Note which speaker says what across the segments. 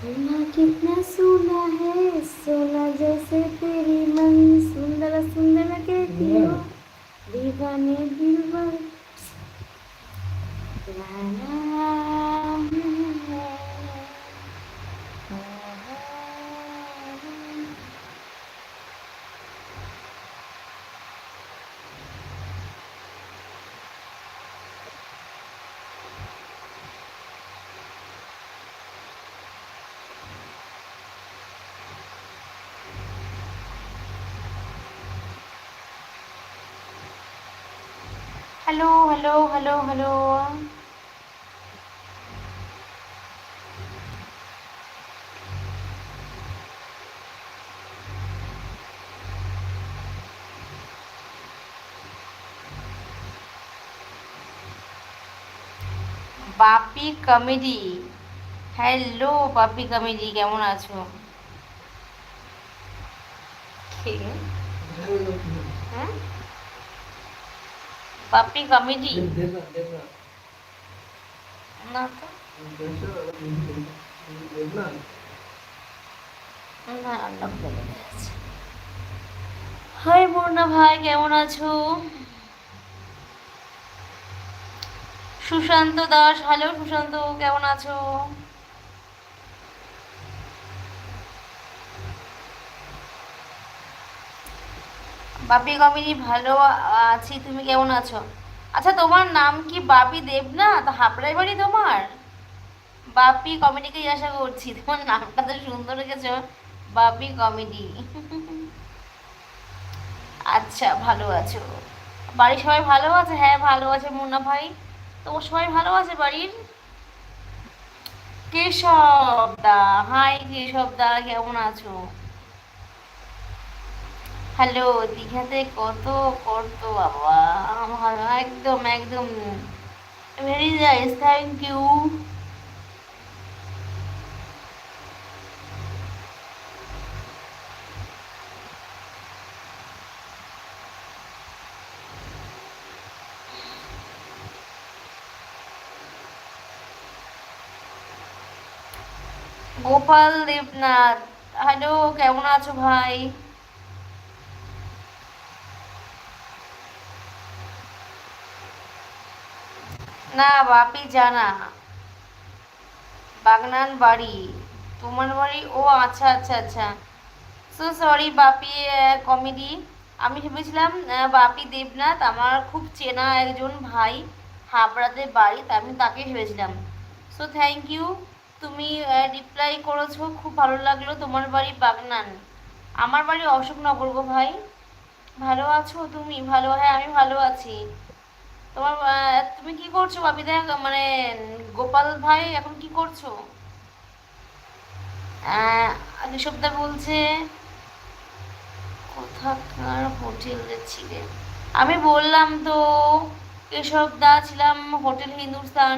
Speaker 1: सोना कितना सोना है सोना जैसे तेरी मन। सुंदर सुंदर कहती हो दीवाने दिल बना ला ला hello hello hello hello Bapi comedy. Hello Bapi comedy কেমন আছো কে? হ্যাঁ বাপি কমেডি না তো হাই বর্ণা ভাই কেমন আছো? সুশান্ত দাস হ্যালো সুশান্ত কেমন আছো? বাপি কমিনি ভালো আছি, তুমি কেমন আছো? আচ্ছা তোমার নাম কি বাপি দেব না তা হাবড়াই বাড়ি তোমার? বাপি কমেডিকে জিজ্ঞাসা করছি, তোমার নামটা তো সুন্দর রেখেছো বাপি কমেডি আচ্ছা ভালো আছো। বাড়ির সবাই ভালো আছে? হ্যাঁ ভালো আছে মুন্না ভাই। তোমার সবাই ভালো আছে বাড়ির? কেশব দা হাই কেশব দা কেমন আছো? হ্যালো, দীঘাতে কত করতো বাবা? একদম একদম very nice thank you Gopal Debnath hello কেমন আছো ভাই? না, বাপি জানা। বাগনান বাড়ি। তোমার বাড়ি? ও আচ্ছা আচ্ছা আচ্ছা। So sorry Bapi comedy. আমি ভেবেছিলাম বাপি দেবনাথ, আমার খুব চেনা একজন ভাই, হাবড়াতে বাড়ি, তা আমি তাকে ভেবেছিলাম। সো থ্যাংক ইউ তুমি রিপ্লাই করেছ, খুব ভালো লাগল তোমার বাড়ি বাগনান। আমার বাড়ি অশোকনগর গো ভাই। ভালো আছো তুমি? ভালো হ্যাঁ আমি ভালো আছি। তোমার তুমি কি করছ বাপিদা মানে গোপাল ভাই এখন কি করছ? ঋষভদা বলছে, কোথাকার হোটেলে ছিলে? আমি বললাম তো, কেশবদা ছিলাম হোটেল হিন্দুস্তান।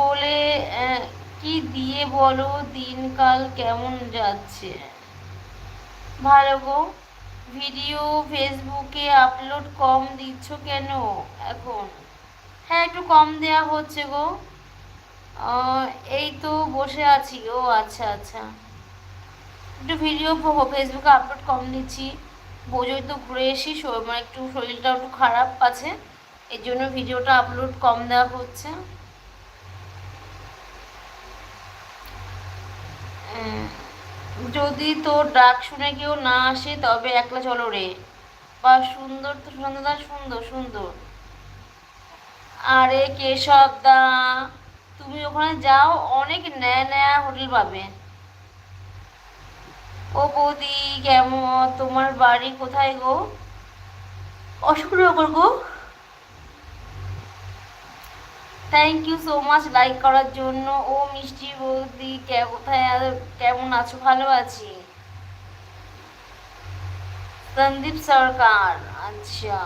Speaker 1: বলে কি দিয়ে বলো, দিনকাল কেমন যাচ্ছে? ভালো গো। ভিডিও ফেসবুকে আপলোড কম দিচ্ছ কেন? এখন। হ্যাঁ একটু কম দেয়া হচ্ছে গো। এই তো বসে আছি। ও আচ্ছা আচ্ছা। একটু ভিডিও ফেসবুকে আপলোড কম দিচ্ছি। বোঝোই তো ঘুরে এসি মানে একটু শরীরটা একটু খারাপ আছে। এর জন্য ভিডিওটা আপলোড কম দেওয়া হচ্ছে। উম, যদি তোর ডাক শুনে কেউ না আসে, তবে একলা চলো রে। বা সুন্দর তো সুন্দর সুন্দর সুন্দর। আরে কেশব দা, তুমি ওখানে যাও, অনেক নয়া নয়া হোটেল পাবে। ও বৌদি, কেমন? তোমার বাড়ি কোথায় গো? অশোকনগর গো। Thank you so much like করার জন্য। ও মিষ্টি বৌদি কোথায় কেমন আছো? ভালো আছি। সন্দীপ সরকার আচ্ছা।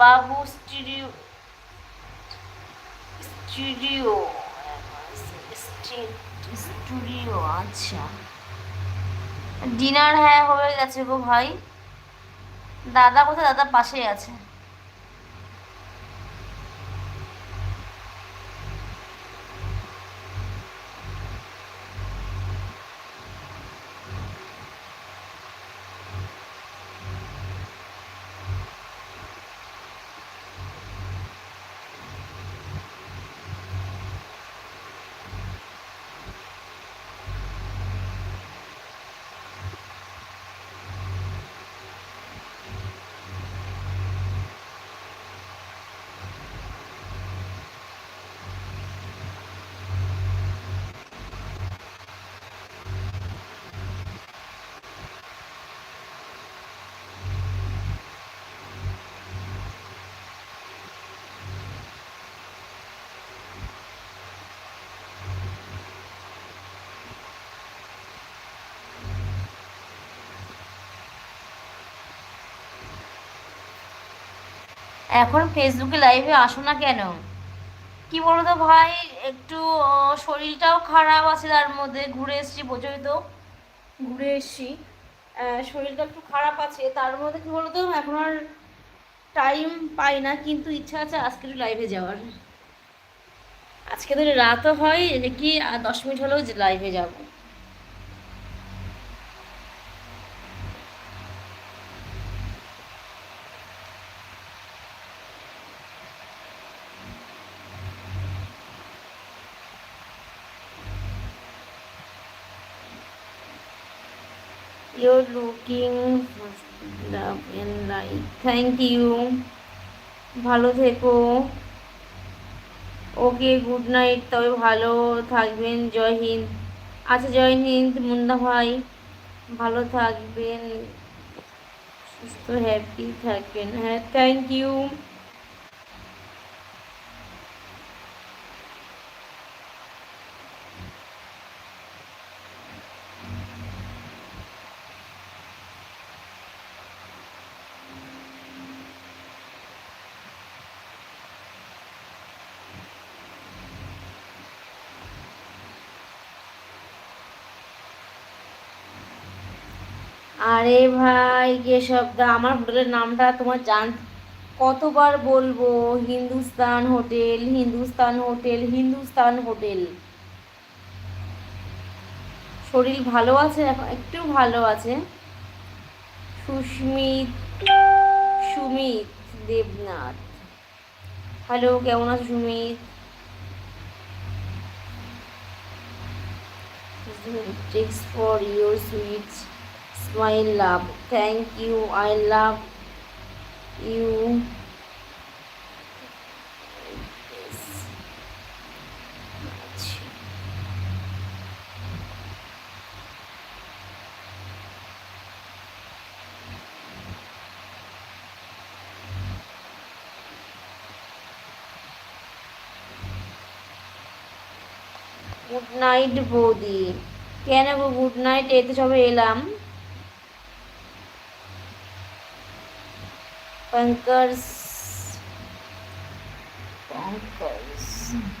Speaker 1: বাবু স্টুডিও স্টুডিও স্টুডিও আচ্ছা। ডিনার হ্যাঁ হয়ে গেছে গো ভাই। দাদা কোথায়? দাদা পাশেই আছে। এখন ফেসবুকে লাইভে আসো না কেন? কি বলতো ভাই? একটু শরীরটাও খারাপ আছে তার মধ্যে। ঘুরে এসেছি, বোঝোই তো। ঘুরে এসেছি। শরীরটা একটু খারাপ আছে। তার মধ্যে কি বলতো? এখন আর টাইম পাই না, কিন্তু ইচ্ছা আছে আজকে একটু লাইভে যাওয়ার। আজকে তো রাতও হয় নাকি দশ মিনিট হলেও লাইভে যাব। You're looking love and light. Thank you. ভালো থেকো। ওকে গুড নাইট তবে ভালো থাকবেন। জয় হিন্দ। আচ্ছা জয় হিন্দ, মুন্না ভাই। ভালো থাকবেন। সুস্থ হ্যাপি থাকবেন। হ্যাঁ থ্যাংক ইউ আরে ভাই কেশবদা আমার হোটেলের নামটা তোমার জান, কতবার বলব? Hindustan hotel Hindustan hotel Hindustan hotel. শরীর ভালো আছে? এখন একটু ভালো আছে। সুস্মিত, সুমিত দেবনাথ। হ্যালো, কেমন আছো Sumit? Thanks for your sweet love. Thank you. I love you. আচ্ছা। গুড নাইট বৌদি কেন গো গুড নাইট এই তো সবে এলাম Bunkers. Bunkers. Hmm.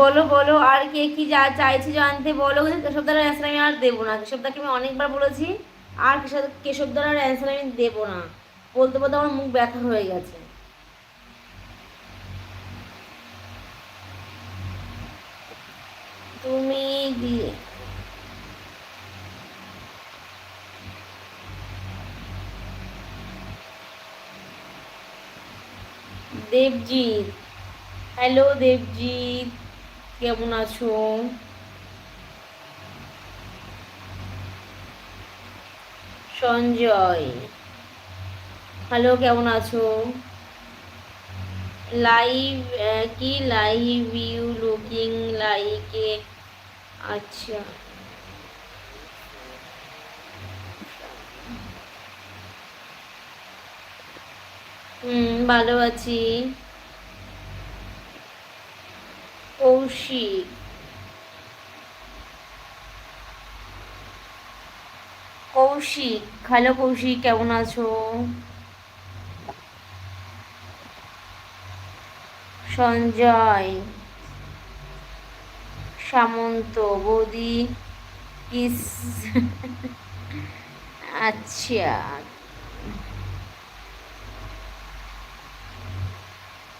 Speaker 1: বলো বলো, আর কে কি যা চাইছে জানতে বলো। কেশবদার অ্যান্সার আমি আর দেবো না। কেশবদাকে আমি অনেকবার বলেছি, আর কেশব, কেশবদার আর অ্যান্সার আমি দেবো না। বলতে বলতে আমার মুখ ব্যথা হয়ে গেছে। তুমি দিয়ে দেবজিৎ। হ্যালো দেবজিৎ। কেমন আছো? সঞ্জয় হ্যালো কেমন আছো? লাইভ কি live you looking like a আচ্ছা। হুম, ভালো আছি। কৌশিক কৌশিক হ্যালো কৌশিক কেমন আছো? সঞ্জয়। সামন্ত বৌদি কিস। আচ্ছা।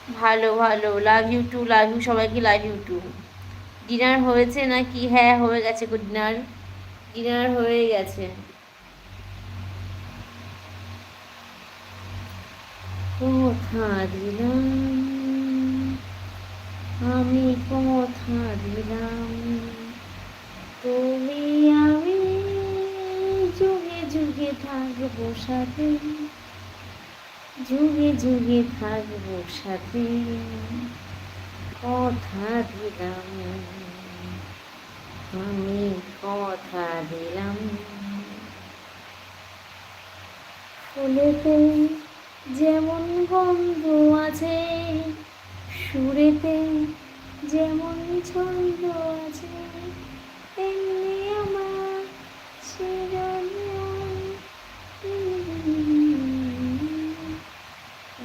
Speaker 1: ভালো ভালো। Love you too love you সবাইকে লাভ ইউ টু ডিনার হয়েছে নাকি? হ্যাঁ হয়ে গেছে গো ডিনার ডিনার হয়ে গেছে। কথা আমি কথা দিলাম। তুমি আমি যুগে যুগে থাকব সাথে। যুগে যুগে থাকব সাথে। কথা দিলাম, আমি কথা দিলাম। ফুলেতে যেমন গন্ধ আছে সুরেতে যেমন ছন্দ আছে।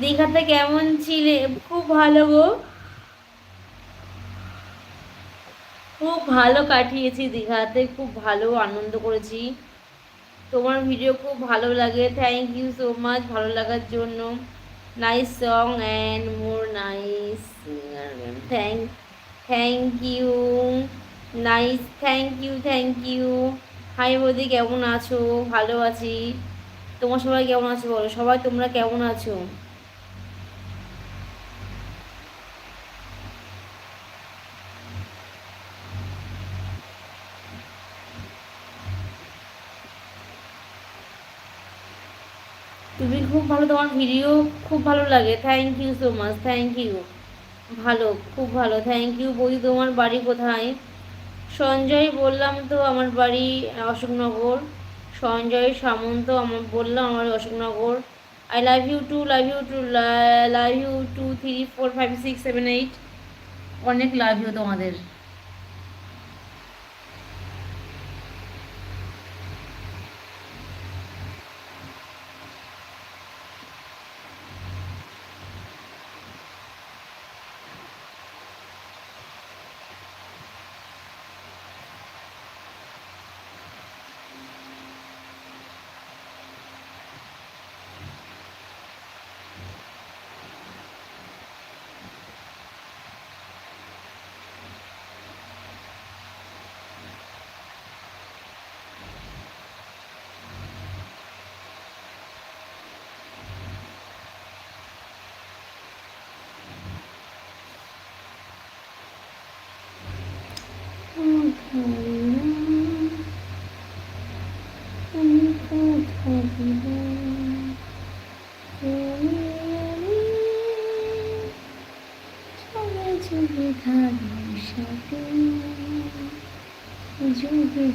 Speaker 1: দীঘাতে কেমন ছিলে? খুব ভালো গো। খুব ভালো কাটিয়েছি দীঘাতে, খুব ভালো, আনন্দ করেছি। তোমার ভিডিও খুব ভালো লাগে। থ্যাংক ইউ সো মাচ ভালো লাগার জন্য। Nice song and more nice thank thank you nice thank you thank you hi বৌদি কেমন আছো? ভালো আছি। তোমার সবাই কেমন আছো বলো? সবাই তোমরা কেমন আছো তুমি খুব ভালো, তোমার ভিডিও খুব ভালো লাগে। Thank you so much thank you ভালো, খুব ভালো থ্যাংক ইউ বৌদি, তোমার বাড়ি কোথায়? সঞ্জয় বললাম তো, আমার বাড়ি অশোকনগর। সঞ্জয় সামন্ত আমার বললাম আমার Ashoknagar. I love you too love you too love you two three four five six seven eight অনেক লাভ ইউ তোমাদের।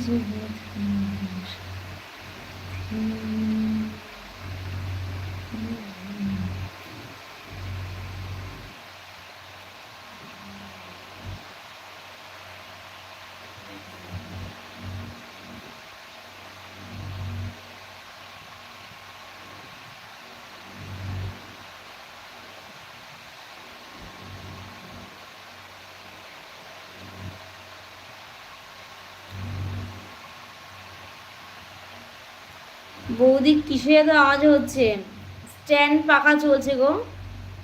Speaker 1: যুগে যুগে থাকব সাথে বৌদি কিসে এত আওয়াজ হচ্ছে? স্ট্যান্ড পাখা চলছে গো।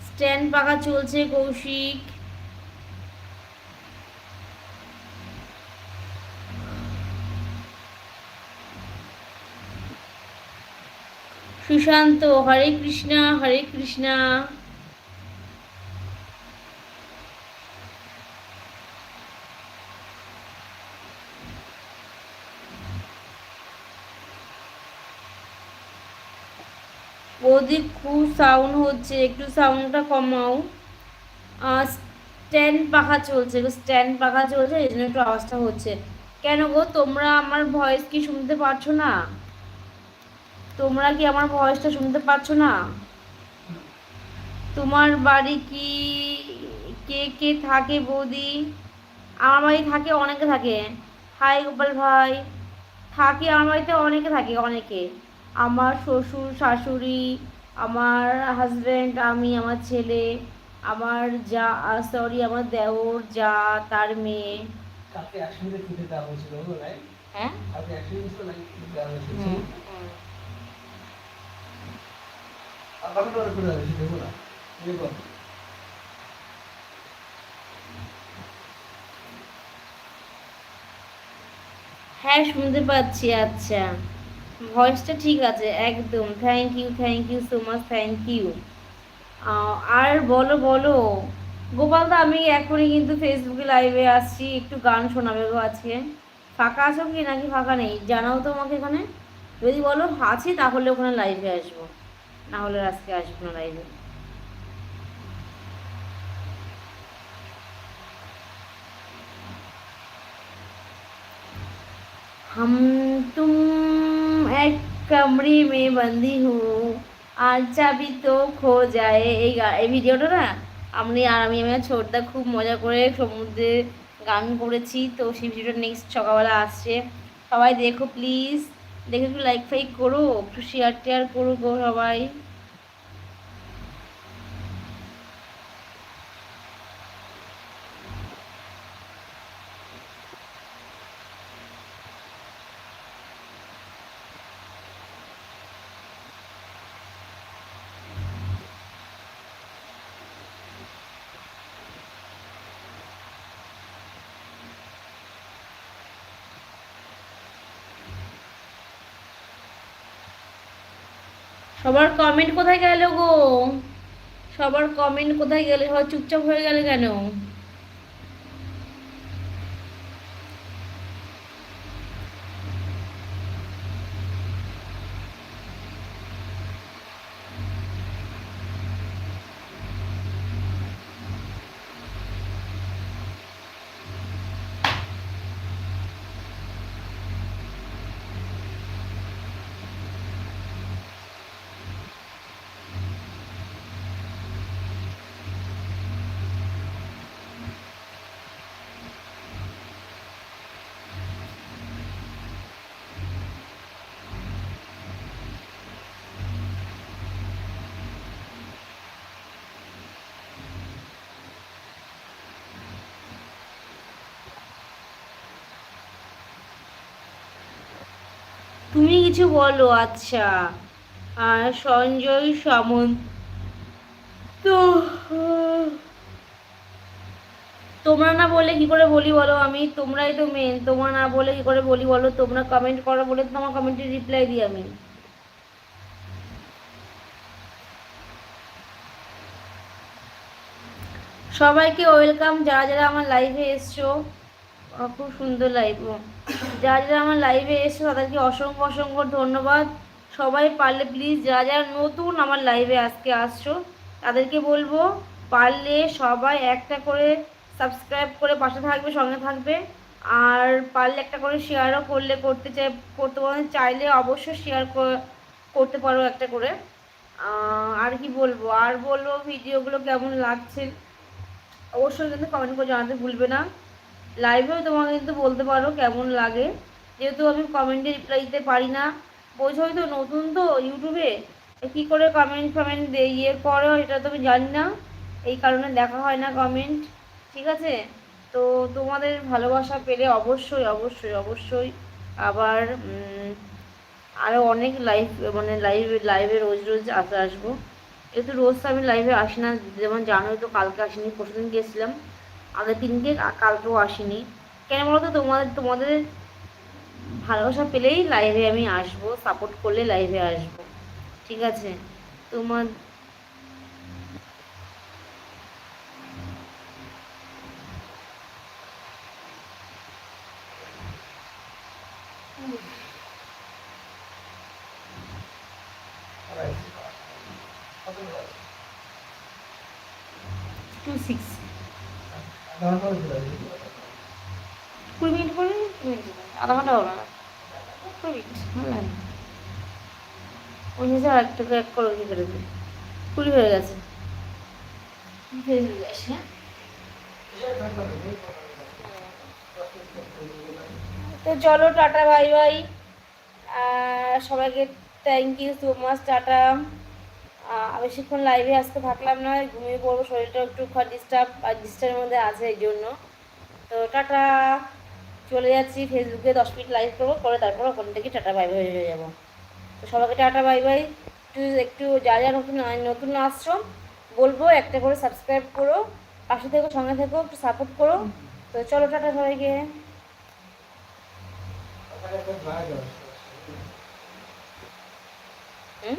Speaker 1: স্ট্যান্ড পাখা চলছে, কৌশিক। সুশান্ত, হরে কৃষ্ণা হরে কৃষ্ণা। বৌদি খুব সাউন্ড হচ্ছে, একটু সাউন্ডটা কমাও। স্ট্যান্ড পাখা চলছে স্ট্যান্ড পাখা চলছে, এই জন্য একটু আওয়াজটা হচ্ছে। কেন গো, তোমরা আমার ভয়েস কি শুনতে পারছ না? তোমরা কি আমার ভয়েসটা শুনতে পারছ না? তোমার বাড়ি কি, কে কে থাকে বৌদি? আমার বাড়ি থাকে, অনেকে থাকে। হাই গোপাল ভাই। থাকে, আমার বাড়িতে অনেকে থাকে, অনেকে। আমার শ্বশুর শাশুড়ি আমার হাজব্যান্ড আমি আমার ছেলে আমার যা সরি আমার দেওর যা তার মেয়ে। হ্যাঁ? হ্যাঁ শুনতে পাচ্ছি আচ্ছা। ভয়েসটা ঠিক আছে একদম thank you thank you so much thank you আর বলো বলো গোপাল দা আমি এখনই কিন্তু ফেসবুকে লাইভে আসছি একটু গান শোনাবে গো আজকে ফাঁকা আছো কি নাকি ফাঁকা নেই জানাও তো আমাকে এখানে যদি বলো আছি তাহলে ওখানে লাইভে আসবো না হলে আর আজকে আসবো না লাইভে हम तुम এক কামড়ি মেয়ে বন্দি হু আর চাবি তো খো যায় এই এই ভিডিওটা না আপনি আর আমি আমার ছোটদা খুব মজা করে সমুদ্রে গান করেছি। তো সেই ভিডিওটা নেক্সট সকালবেলা আসছে। সবাই দেখো প্লিজ দেখে একটু লাইক ফাইক করো, একটু শেয়ার টেয়ার করো গো সবাই। সবার কমেন্ট কোথায় গেল গো? সবার কমেন্ট কোথায় গেলে? সবাই চুপচাপ হয়ে গেল কেন? তুমি কিছু বলো আচ্ছা। আর সঞ্জয় সামন্ত। তো, তোমরা না বলে কি করে বলি বলো? আমি, তোমরাই তো মেন তোমরা না বলে কি করে বলি বলো? তোমরা কমেন্ট করো বলে তোমার কমেন্টে রিপ্লাই দিই আমি। সবাইকে ওয়েলকাম যারা যারা আমার লাইভে এসছো খুব সুন্দর লাইভ যারা যারা আমার লাইভে এসছো, তাদেরকে অসংখ্য অসংখ্য ধন্যবাদ। সবাই পারলে প্লিজ যারা যারা নতুন আমার লাইভে আজকে আসছো, তাদেরকে বলব, পারলে সবাই একটা করে সাবস্ক্রাইব করে পাশে থাকবে, সঙ্গে থাকবে। আর পারলে একটা করে শেয়ারও করলে, করতে চাই, করতে পারো চাইলে অবশ্যই শেয়ার করতে পারো একটা করে। আর কি বলব? আর বলব ভিডিওগুলো কেমন লাগছে? অবশ্যই কিন্তু কমেন্ট করে জানাতে ভুলবে না। লাইভেও তোমাকে কিন্তু বলতে পারো কেমন লাগে। যেহেতু আমি কমেন্টে রিপ্লাই দিতে পারি না। বোঝোই তো নতুন তো ইউটিউবে কী করে কমেন্ট ফমেন্ট ইয়ে করো এটা তো আমি জানি না। এই কারণে দেখা হয় না কমেন্ট ঠিক আছে? তো তোমাদের ভালোবাসা পেলে অবশ্যই অবশ্যই অবশ্যই। আবার আরও অনেক লাইভ মানে লাইভ লাইভে রোজ রোজ আসতে আসব। যেহেতু রোজ আমি লাইভে আসি না, যেমন জানোই তো কালকে আসিনি পরশু দিন গেছিলাম আগের দিনকে কালকেও আসিনি। কেন বলো তো তোমাদের তোমাদের ভালোবাসা পেলেই লাইভে আমি আসব সাপোর্ট করলে লাইভে আসব। ঠিক আছে? তোমার টু সিক্স কুড়ি মিনিট পরে কুড়ি মিনিট পরে। আধা ঘণ্টা হবে না কুড়ি মিনিট ভালো লাগে ওই নিচে আর একটু এক করে কি করে কুড়ি হয়ে গেছে। তো চলো, টাটা, বাই বাই। সবাইকে thank you so much ta ta. বেশিক্ষণ লাইভে আসতে থাকলাম না, ঘুমিয়ে পড়ব শরীরটা একটু ডিস্টার্ব আর ডিস্টার্বের মধ্যে আছে এই জন্য। তো টাটা। চলে যাচ্ছি ফেসবুকে দশ মিনিট লাইভ করব করে তারপর ওখান থেকে টাটা, বাই বাই, হয়ে যাব। তো সবাইকে টাটা, বাই বাই। একটু একটু যা যা নতুন নতুন আসছো বলব একটা করে সাবস্ক্রাইব করো, পাশে থেকো, সঙ্গে থেকো, একটু সাপোর্ট করো। তো চলো, টাটা সবাইকে। হুম?